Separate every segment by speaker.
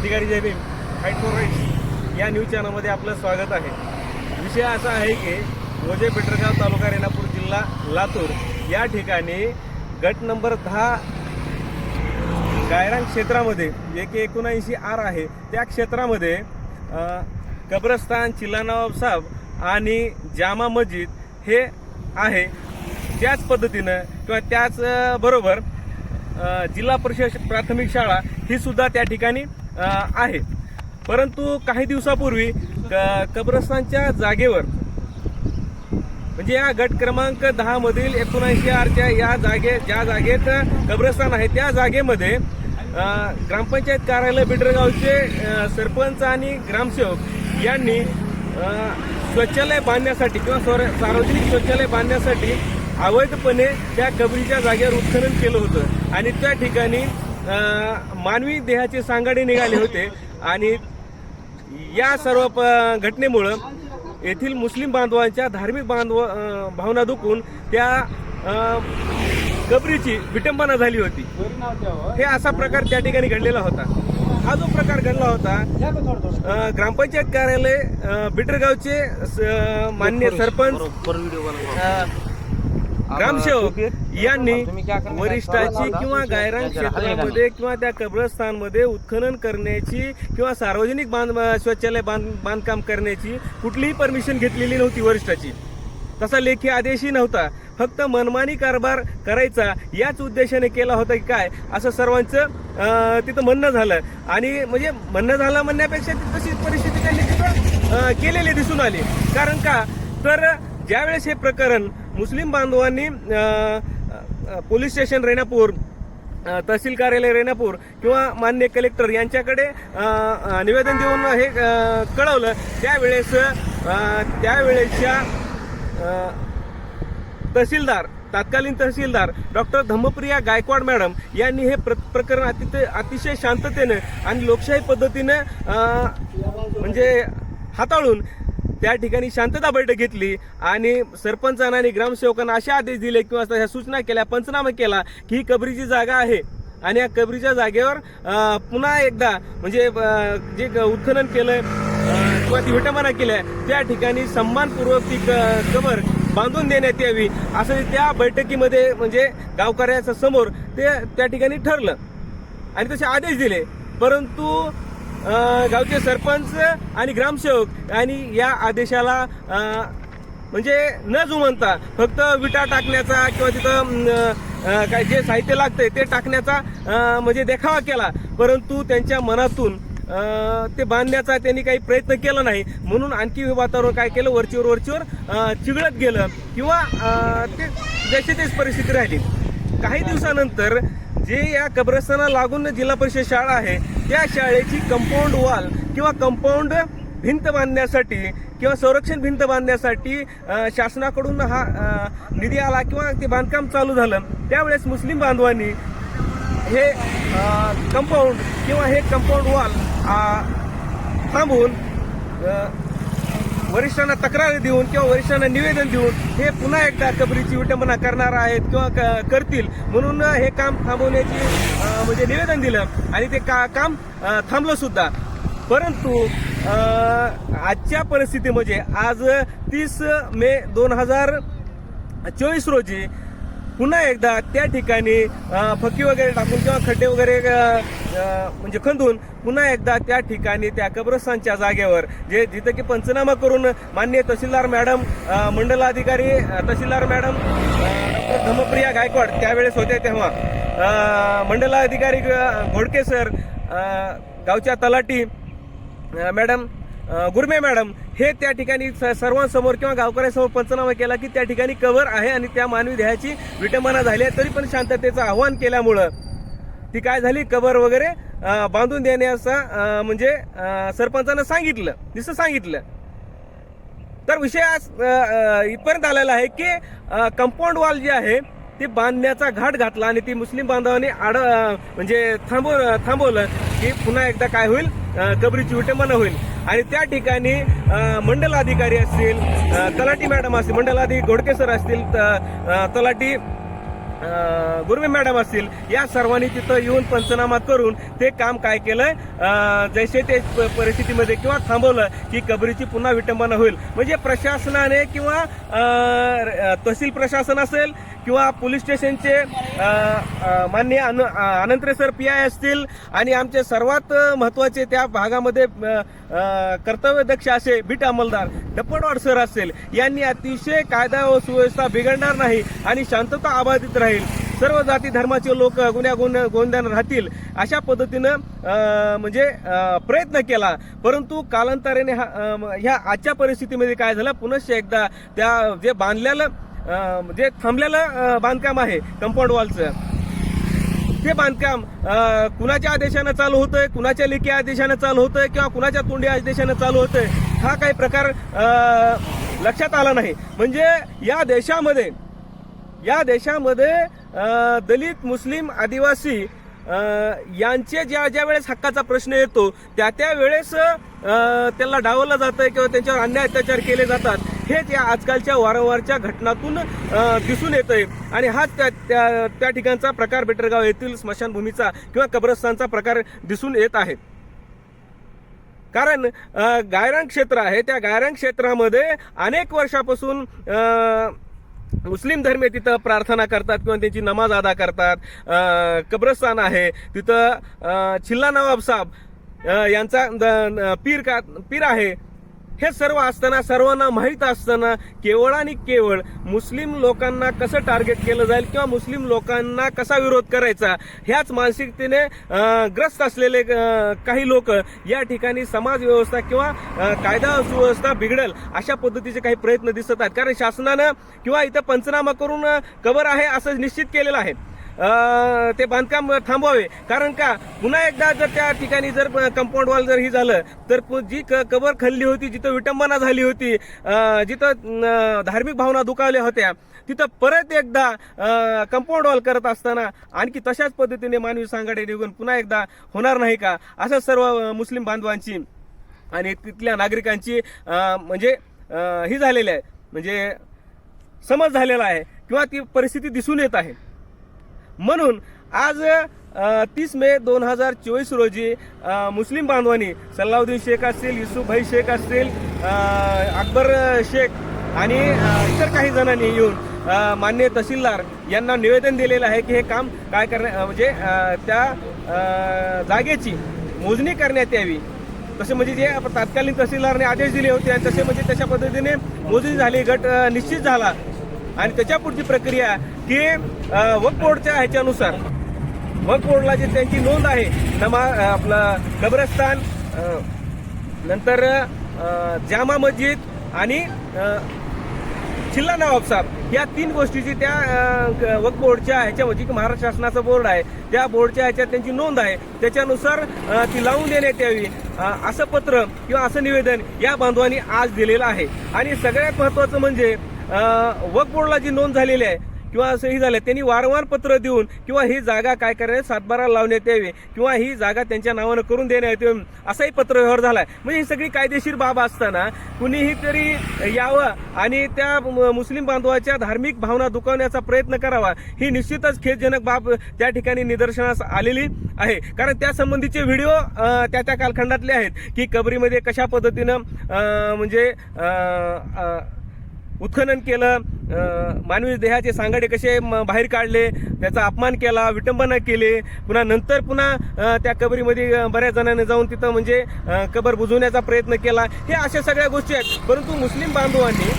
Speaker 1: अधिकारी Jai Bhim fight for rights या news चॅनलमध्ये आपलं स्वागत आहे. विषय असा आहे की रोजे पेटरगाव तालुका रेणापूर जिल्हा लातूर या ठिकाणी गट नंबर दहा गायरान क्षेत्रामध्ये जे की एकोणऐंशी आर आहे त्या क्षेत्रामध्ये कब्रस्तान चिल्लानवाब साहेब आणि जामा मस्जिद हे आहे. त्याच पद्धतीनं किंवा त्याचबरोबर जिल्हा परिषद प्राथमिक शाळा ही सुद्धा त्या ठिकाणी आहे परंतु काही दिवसापूर्वी क- कब्रस्तानच्या जागेवर म्हणजे या गट क्रमांक दहा मधील एकोणऐंशी आरच्या या जागे ज्या जागेत कब्रस्तान आहे त्या जागेमध्ये ग्रामपंचायत कार्यालय बिडरगावचे सरपंच आणि ग्रामसेवक यांनी शौचालय बांधण्यासाठी किंवा स्वर- सार्वजनिक शौचालय बांधण्यासाठी अवैधपणे त्या कबरीच्या जागेवर उत्खनन केलं होतं. आणि त्या ठिकाणी मानवी देहाचे सांगाडे निघाले होते आणि या सर्व घटनेमुळं येथील मुस्लिम बांधवांच्या धार्मिक बांधव भावना दुखून त्या कबरीची विटंबना झाली होती. हे असा प्रकार त्या ठिकाणी घडलेला होता. हा जो प्रकार घडला होता ग्रामपंचायत कार्यालय बिटरगावचे मान्य सरपंच ग्रामसेवक यांनी वरिष्ठाची किंवा गायरान क्षेत्रामध्ये किंवा त्या कब्रस्थानमध्ये उत्खनन करण्याची किंवा सार्वजनिक बांध शौचालय बांध बांधकाम करण्याची कुठलीही परमिशन घेतलेली नव्हती वरिष्ठाची. तसा लेखी आदेशही नव्हता. फक्त मनमानी कारभार करायचा याच उद्देशाने केला होता की काय? असं सर्वांचं तिथं म्हणणं झालं. आणि म्हणजे म्हणणं झालं म्हणण्यापेक्षा तशी परिस्थिती त्यांनी तिथं केलेली दिसून आली. कारण का? तर ज्यावेळेस हे प्रकरण मुस्लिम बांधवांनी पोलीस स्टेशन रेणापूर तहसील कार्यालय रेणापूर किंवा मान्य कलेक्टर यांच्याकडे निवेदन देऊन हे कळवलं त्यावेळेस त्यावेळेसच्या तहसीलदार तत्कालीन तहसीलदार डॉक्टर धम्मप्रिया गायकवाड मॅडम यांनी हे प्र प्रकरण अतिशय अतिशय शांततेनं आणि लोकशाही पद्धतीनं म्हणजे हाताळून त्या ठिकाणी शांतता बैठक घेतली आणि सरपंचांना आणि ग्रामसेवकांना असे आदेश दिले किंवा ह्या सूचना केल्या पंचनामा केला की ही कबरीची जागा आहे. आणि या कबरीच्या जागेवर पुन्हा एकदा म्हणजे जे उत्खनन केलंय किंवा ती विटंबना केल्या त्या ठिकाणी सन्मानपूर्वक ती क- कबर बांधून देण्यात यावी असं त्या बैठकीमध्ये म्हणजे गावकऱ्याच्या समोर ते त्या ठिकाणी ठरलं. आणि तसे आदेश दिले. परंतु गावचे सरपंच आणि ग्रामसेवक आणि या आदेशाला म्हणजे न जुमनता फक्त विटा टाकण्याचा किंवा तिथं काय जे साहित्य लागतंय ते टाकण्याचा म्हणजे देखावा केला. परंतु त्यांच्या मनातून ते बांधण्याचा त्यांनी काही प्रयत्न केला नाही. म्हणून आणखी वातावरण काय केलं? वरचीवर वरचीवर चिघळत गेलं. किंवा ते जशी तेच परिस्थिती राहिली. काही दिवसानंतर जे या कब्रस्ताना लागून जिल्हा परिषद शाळा आहे त्या शाळेची कंपाऊंड वॉल किंवा कंपाऊंड भिंत बांधण्यासाठी किंवा संरक्षण भिंत बांधण्यासाठी शासनाकडून हा निधी आला किंवा ते बांधकाम चालू झालं त्यावेळेस मुस्लिम बांधवांनी हे कंपाऊंड किंवा हे कंपाऊंड वॉल थांबवून वरिष्ठांना तक्रार देऊन किंवा वरिष्ठांना निवेदन देऊन हे पुन्हा एकदा कबरीची विटंबना करणार आहेत किंवा क- करतील म्हणून हे काम थांबवण्याची म्हणजे निवेदन दिलं आणि ते का काम थांबलं सुद्धा. परंतु आजच्या परिस्थितीमध्ये म्हणजे आज तीस मे दोन हजार चोवीस रोजी पुन्हा एकदा त्या ठिकाणी फकी वगैरे टाकून किंवा खड्डे वगैरे म्हणजे खंदून पुन्हा एकदा त्या ठिकाणी त्या कब्रस्तानच्या जागेवर जे जिथं की पंचनामा करून मान्य तहसीलदार मॅडम मंडलाधिकारी तहसीलदार मॅडम धमप्रिया गायकवाड त्यावेळेस होते तेव्हा. मंडलाधिकारी घोडके सर गावच्या तलाटी मॅडम गुरमे मॅडम हे त्या ठिकाणी स- सर्वांसमोर किंवा गावकऱ्यांसमोर पंचनामा केला की त्या ठिकाणी कवर आहे आणि त्या मानवी देहाची विटंबना झाली आहे तरी पण शांततेचं आव्हान केल्यामुळं ती काय झाली? कबर वगैरे बांधून देण्याचा म्हणजे सरपंचानं सांगितलं. दिसं सांगितलं. तर विषय आज इथपर्यंत आलेला आहे की कंपाऊंड वॉल जी आहे ती बांधण्याचा घाट घातला आणि ती मुस्लिम बांधवांनी आड म्हणजे थांबव थांबवलं की पुन्हा एकदा काय होईल? कबरीची विटंबना होईल. आणि त्या ठिकाणी मंडल अधिकारी असतील तलाटी मॅडम असतील मंडलाधिकारी घोडके सर असतील त- अ, गुरवे मॅडम असतील या सर्वांनी तिथं येऊन पंचनामा करून ते काम काय केलंय? जैसे ते परिस्थितीमध्ये किंवा थांबवलं की कबरीची पुन्हा विटंबना होईल. म्हणजे प्रशासनाने किंवा तहसील प्रशासन असेल किंवा पोलीस स्टेशनचे मान्य अन- अनंतरे सर पी आय असतील आणि आमचे सर्वात महत्त्वाचे त्या भागामध्ये कर्तव्यदक्ष असे बीट अंमलदार डप्पडवाड सर असेल यांनी अतिशय कायदा व सुव्यवस्था बिघडणार नाही आणि शांतता अबाधित राहील. सर्व जाती धर्माचे लोक गुन्ह्या गुण राहतील अशा पद्धतीनं म्हणजे प्रयत्न केला. परंतु कालांतराने हा, ह्या आजच्या परिस्थितीमध्ये काय झालं? पुनश्च एकदा त्या जे बांधलेलं जे थांबलेलं बांधकाम आहे कंपाऊंड वॉलचं ते बांधकाम कुणाच्या आदेशानं चालू होतंय कुणाच्या लेखी आदेशानं चालू होतंय किंवा कुणाच्या तोंडी आदेशानं चालू होतंय हा काही प्रकार लक्षात आला नाही. म्हणजे या देशामध्ये या देशामध्ये दलित मुस्लिम आदिवासी यांचे ज्या ज्या वेळेस हक्काचा प्रश्न येतो त्या त्या वेळेस त्याला डावलं जातं किंवा त्यांच्यावर अन्याय अत्याचार केले जातात. हेच या आजकालच्या वारंवारच्या घटनातून दिसून येत आहे आणि हाच त्या त्या त्या ठिकाणचा प्रकार बेटरगाव येथील स्मशानभूमीचा किंवा कब्रस्तानचा प्रकार दिसून येत आहे. कारण अ, गायरान क्षेत्र आहे. त्या गायरान क्षेत्रामध्ये अनेक वर्षापासून मुस्लिम धर्मीय तिथं प्रार्थना करतात किंवा त्यांची नमाज अदा करतात. कब्रस्तान आहे. तिथं छिल्ला नवाब साहेब यांचा द- पीर का पीर आहे. हे सर्व असताना सर्वांना माहीत असताना केवळ आणि केवळ मुस्लिम लोकांना कसं टार्गेट केलं जाईल किंवा मुस्लिम लोकांना कसा विरोध करायचा ह्याच मानसिकतेने ग्रस्त असलेले काही लोक या ठिकाणी समाज व्यवस्था किंवा कायदा सुव्यवस्था बिघडेल अशा पद्धतीचे काही प्रयत्न दिसत आहेत. कारण शासनानं किंवा इथं पंचनामा करून कवर कबर आहे असं निश्चित केलेलं आहे. ते बांधकाम थांबवावे. कारण का पुन्हा एकदा जर त्या ठिकाणी जर कंपाऊंड वॉल जर ही झालं तर जी क- कबर खल्ली होती जिथं विटंबना झाली होती जिथं धार्मिक भावना दुखावल्या होत्या तिथं परत एकदा कंपाऊंड वॉल करत असताना आणखी तशाच पद्धतीने मानवी सांगाडे निघून पुन्हा एकदा होणार नाही का? असं सर्व मुस्लिम बांधवांची आणि तिथल्या नागरिकांची म्हणजे ही झालेली आहे. म्हणजे समज झालेला आहे किंवा ती परिस्थिती दिसून येत आहे. म्हणून आज तीस मे दोन हजार चोवीस रोजी मुस्लिम बांधवांनी सल्लाउद्दीन शेख असतील युसुफभाई शेख असतील अकबर शेख आणि इतर काही जणांनी येऊन मान्य तहसीलदार यांना निवेदन दिलेलं आहे की हे काम काय करण्या म्हणजे त्या जागेची मोजणी करण्यात यावी. तसे म्हणजे जे तात्कालीन तहसीलदारने आदेश दिले होते आणि तसे म्हणजे तशा पद्धतीने मोजणी झाली गट निश्चित झाला. आणि त्याच्या पुढची प्रक्रिया की वक्फ बोर्डच्या ह्याच्यानुसार. वक्फ बोर्डला जी त्यांची नोंद आहे नमा आपलं कब्रस्तान नंतर जामा मस्जिद आणि अ, छिल्ला नवाब साहेब या तीन गोष्टीची त्या वक बोर्डच्या ह्याच्यामध्ये की महाराष्ट्र शासनाचा बोर्ड आहे त्या बोर्डच्या ह्याच्यात त्यांची नोंद आहे. त्याच्यानुसार ती लावून देण्यात यावी असं पत्र किंवा असं निवेदन या बांधवांनी आज दिलेलं आहे. आणि सगळ्यात महत्वाचं म्हणजे वक बोर्डला जी नोंद झालेली आहे किंवा असं हे झालं त्यांनी वारंवार पत्र देऊन किंवा ही जागा काय करण्यात सातबारा लावण्यात यावी किंवा ही जागा त्यांच्या नावानं करून देण्यात यावी असाही पत्रव्यवहार झाला आहे म्हणजे ही सगळी कायदेशीर बाब असताना कुणीही तरी यावं आणि त्या मुस्लिम बांधवाच्या धार्मिक भावना दुखावण्याचा प्रयत्न करावा ही निश्चितच खेदजनक बाब त्या ठिकाणी निदर्शनास आलेली आहे. कारण त्या संबंधीचे व्हिडिओ त्या त्या कालखंडातले आहेत की कबरीमध्ये कशा पद्धतीनं म्हणजे उत्खनन केलं मानवी देहाचे सांगाडे कसे म- बाहेर काढले त्याचा अपमान केला विटंबना केली पुन्हा नंतर पुन्हा त्या कबरीमध्ये बऱ्याच जणांनी जाऊन तिथं म्हणजे कबर बुजवण्याचा प्रयत्न केला. हे अशा सगळ्या गोष्टी आहेत. परंतु मुस्लिम बांधवांनी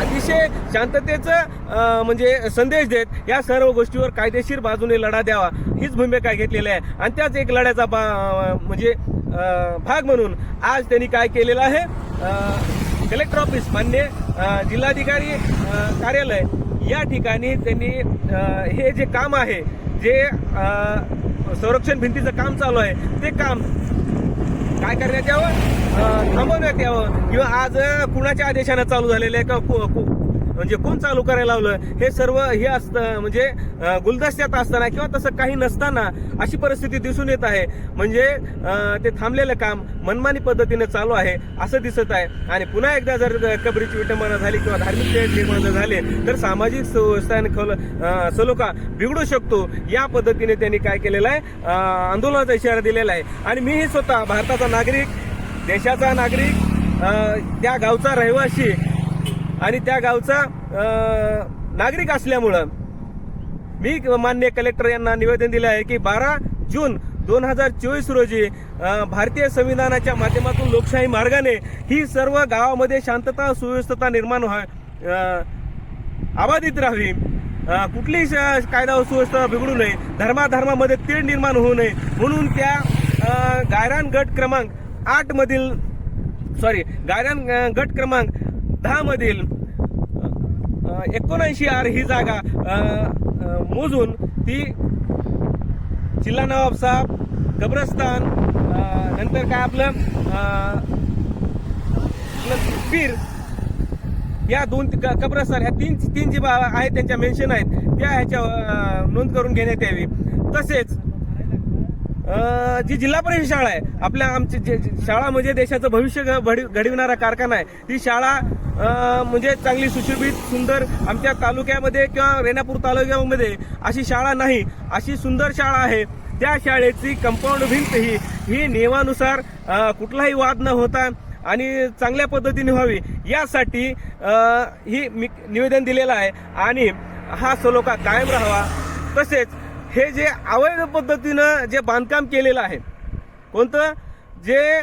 Speaker 1: अतिशय शांततेचं म्हणजे संदेश देत या सर्व गोष्टीवर कायदेशीर बाजूने लढा द्यावा. हीच भूमिका घेतलेली आहे. आणि त्याच एक लढ्याचा बा म्हणजे भाग म्हणून आज त्यांनी काय केलेलं आहे? कलेक्टर ऑफिस मान्य जिल्हाधिकारी कार्यालय या ठिकाणी त्यांनी हे जे काम आहे जे संरक्षण भिंतीचं काम चालू आहे ते काम काय करण्यात यावं? थांबवण्यात यावं? किंवा आज कुणाच्या आदेशानं चालू झालेलं आहे? का म्हणजे कोण चालू करायला लावलं? हे सर्व हे असतं म्हणजे गुलदस्त्यात असताना किंवा तसं काही नसताना अशी परिस्थिती दिसून येत आहे. म्हणजे ते थांबलेलं काम मनमानी पद्धतीने चालू आहे असं दिसत आहे. आणि पुन्हा एकदा जर कबरीची विटंबना झाली किंवा धार्मिक तेढ निर्माण झाले तर सामाजिक सुव्यवस्था सलोखा बिघडू शकतो. या पद्धतीने त्यांनी काय केलेलं आहे? आंदोलनाचा इशारा दिलेला आहे. आणि मीही स्वतः भारताचा नागरिक देशाचा नागरिक त्या गावचा रहिवासी आणि त्या गावचा नागरिक असल्यामुळं मी मान्य कलेक्टर यांना निवेदन दिलं आहे की बारा जून दोन हजार चोवीस रोजी भारतीय संविधानाच्या माध्यमातून लोकशाही मार्गाने ही सर्व गावामध्ये शांतता सुव्यवस्थता निर्माण व्हा अबाधित राहावी. कुठलीही श- कायदा सुव्यवस्था बिघडू नये. धर्माधर्मामध्ये तेढ निर्माण होऊ नये. म्हणून त्या गायरान गट क्रमांक आठ मधील सॉरी गायरान गट क्रमांक दहा मधील एकोणऐंशी आर ही जागा मोजून ती जिल्हा नवाब साहेब कब्रस्तान नंतर काय आपलं आपलं पीर या दोन कब्रस्तान ह्या तीन तीन जी आहेत त्यांच्या मेन्शन आहेत त्या ह्याच्या नोंद करून घेण्यात यावी. तसेच जी जिल्हा परिषद शाळा आहे आपल्या आमची जे- शाळा म्हणजे देशाचं भविष्य घडविणारा कारखाना आहे ती शाळा म्हणजे चांगली सुशोभित सुंदर आमच्या तालुक्यामध्ये किंवा रेणापूर तालुक्यामध्ये अशी शाळा नाही अशी सुंदर शाळा आहे. त्या शाळेची कंपाऊंड भिंत ही ही नियमानुसार कुठलाही वाद न होता आणि चांगल्या पद्धतीने व्हावी. यासाठी ही मी निवेदन दिलेलं आहे आणि हा सलोखा कायम राहावा. तसेच हे जे अवैध पद्धतीनं जे बांधकाम केलेलं आहे कोणतं? जे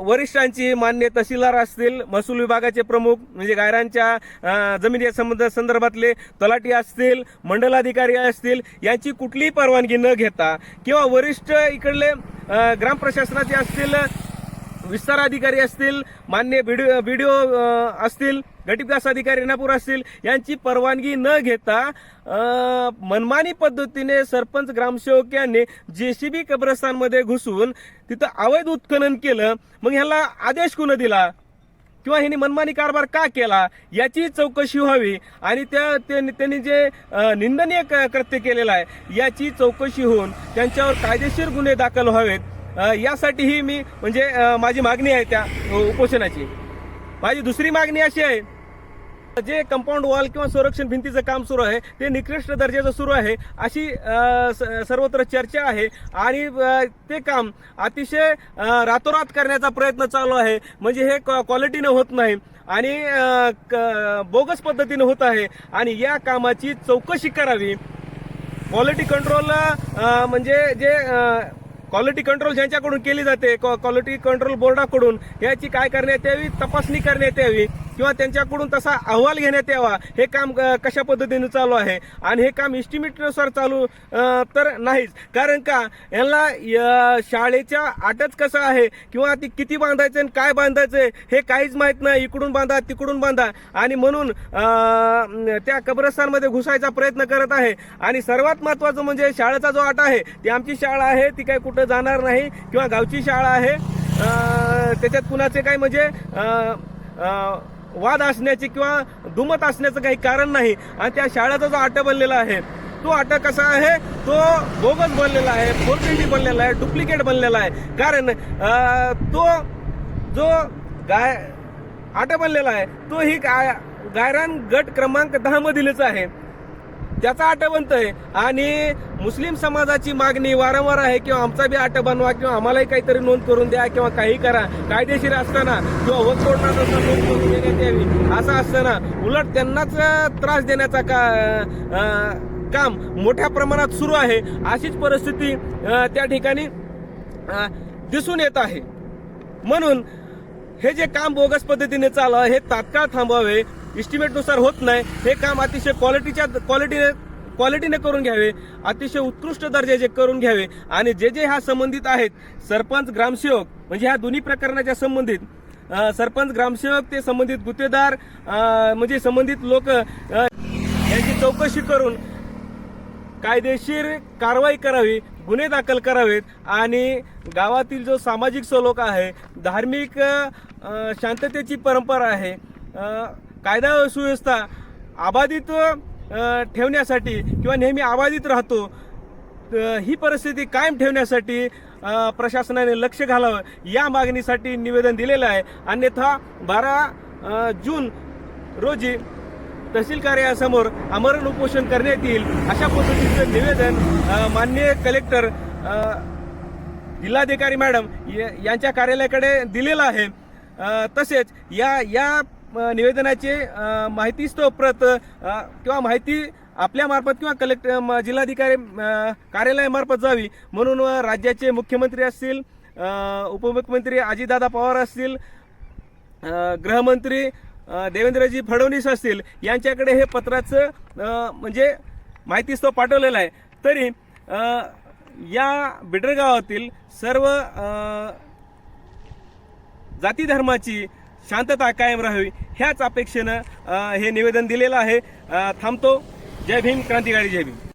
Speaker 1: वरिष्ठांची मान्य तहसीलदार असतील महसूल विभागाचे प्रमुख म्हणजे गायरांच्या जमिनी संबंध संदर्भातले तलाठी असतील मंडलाधिकारी असतील यांची कुठलीही परवानगी न घेता किंवा वरिष्ठ इकडले ग्रामप्रशासनाचे असतील विस्तार अधिकारी असतील मान्य बी डी ओ असतील गटविकास अधिकारी रेणापूर असतील यांची परवानगी न घेता मनमानी पद्धतीने सरपंच ग्रामसेवक यांनी जेसीबी कब्रस्तानमध्ये घुसून तिथं अवैध उत्खनन केलं. मग ह्याला आदेश कुणं दिला? किंवा ह्यांनी मनमानी कारभार का केला? याची चौकशी व्हावी. आणि त्या त्यांनी जे निंदनीय कृत्य केलेलं आहे याची चौकशी होऊन त्यांच्यावर कायदेशीर गुन्हे दाखल व्हावेत. यासाठीही मी म्हणजे माझी मागणी आहे त्या उपोषणाची. माझी दुसरी मागणी अशी आहे जे कंपाऊंड वॉल किंवा संरक्षण भिंतीचं काम सुरू आहे ते निकृष्ट दर्जाचं सुरू आहे अशी स- सर्वत्र चर्चा आहे आणि ते काम अतिशय रातोरात करण्याचा प्रयत्न चालू आहे. म्हणजे हे क्वालिटीनं होत नाही आणि क- बोगस पद्धतीनं होत आहे आणि या कामाची चौकशी करावी. क्वालिटी कंट्रोल म्हणजे जे क्वालिटी कंट्रोल ज्यांच्याकडून केली जाते. क्वालिटी कंट्रोल बोर्डाकडून याची काय करण्यात यावी? तपासणी करण्यात यावी. किंवा त्यांच्याकडून तसा अहवाल घेण्यात यावा. हे काम कशा पद्धतीने चालू आहे? आणि हे काम इस्टिमेटनुसार चालू तर नाहीच. कारण का यांना शाळेच्या आटच कसं आहे? किंवा ती किती बांधायचं आणि काय बांधायचं? हे काहीच माहीत नाही. इकडून बांधा तिकडून बांधा. आणि म्हणून त्या कब्रस्तानमध्ये घुसायचा प्रयत्न करत आहे. आणि सर्वात महत्वाचं म्हणजे शाळेचा जो आटा आहे ती आमची शाळा आहे. ती काही कुठं जाणार नाही. किंवा गावची शाळा आहे. त्याच्यात कुणाचे काय म्हणजे वाद असण्याचे किंवा दुमत असण्याचं काही कारण नाही. आणि त्या शाळेचा जो आटा बनलेला आहे तो आटा कसा आहे? तो बोगस बनलेला आहे फोरकेटी बनलेला आहे डुप्लिकेट बनलेला आहे. कारण तो जो गाय आटा बनलेला आहे तो ही गाय गायरान गट क्रमांक दहा मधीलच आहे. त्याचा आटा आहे आणि मुस्लिम समाजाची मागणी वारंवार आहे किंवा आमचा बी आटो बनवा किंवा आम्हालाही काहीतरी नोंद करून द्या किंवा काही करा. कायदेशीर असताना किंवा होत तोडणार नोंद करून देण्यात यावी. असं असताना उलट त्यांनाच त्रास देण्याचा का काम मोठ्या प्रमाणात सुरू आहे. अशीच परिस्थिती त्या ठिकाणी दिसून येत आहे. म्हणून हे जे काम बोगस पद्धतीने चालू आहे हे तात्काळ थांबवावे. इस्टिमेटनुसार होत नाही. हे काम अतिशय क्वालिटीच्या क्वालिटीने क्वालिटीने करून घ्यावे. अतिशय उत्कृष्ट दर्जाचे करून घ्यावे. आणि जे जे ह्या संबंधित आहेत सरपंच ग्रामसेवक म्हणजे ह्या दोन्ही प्रकरणाच्या संबंधित सरपंच ग्रामसेवक ते संबंधित गुत्तेदार म्हणजे संबंधित लोक यांची चौकशी करून कायदेशीर कारवाई करावी गुन्हे दाखल करावेत. आणि गावातील जो सामाजिक सलोखा आहे धार्मिक शांततेची परंपरा आहे कायदा व सुव्यवस्था अबाधित ठेवण्यासाठी किंवा नेहमी अबाधित राहतो ही परिस्थिती कायम ठेवण्यासाठी प्रशासनाने लक्ष घालावं या मागणीसाठी निवेदन दिलेलं आहे. अन्यथा बारा जून रोजी तहसील कार्यालयासमोर आमरण उपोषण करण्यात येईल अशा पद्धतीचं निवेदन माननीय कलेक्टर जिल्हाधिकारी मॅडम यांच्या कार्यालयाकडे दिलेलं आहे. तसेच या या निवेदनाचे माहिती स्तोप्रत प्रत किंवा माहिती आपल्यामार्फत किंवा कलेक्टर जिल्हाधिकारी कार्यालयामार्फत जावी. म्हणून राज्याचे मुख्यमंत्री असतील उपमुख्यमंत्री अजितदादा पवार असतील गृहमंत्री देवेंद्रजी फडणवीस असतील यांच्याकडे हे पत्राचं म्हणजे म्हणजे माहितीस्तव पाठवलेलं आहे. तरी या बिडरगावातील सर्व जाती धर्माची शांतता कायम राहावी ह्याच अपेक्षेनं हे निवेदन दिलेलं आहे. थांबतो. जय भीम क्रांतिकारी जय भीम.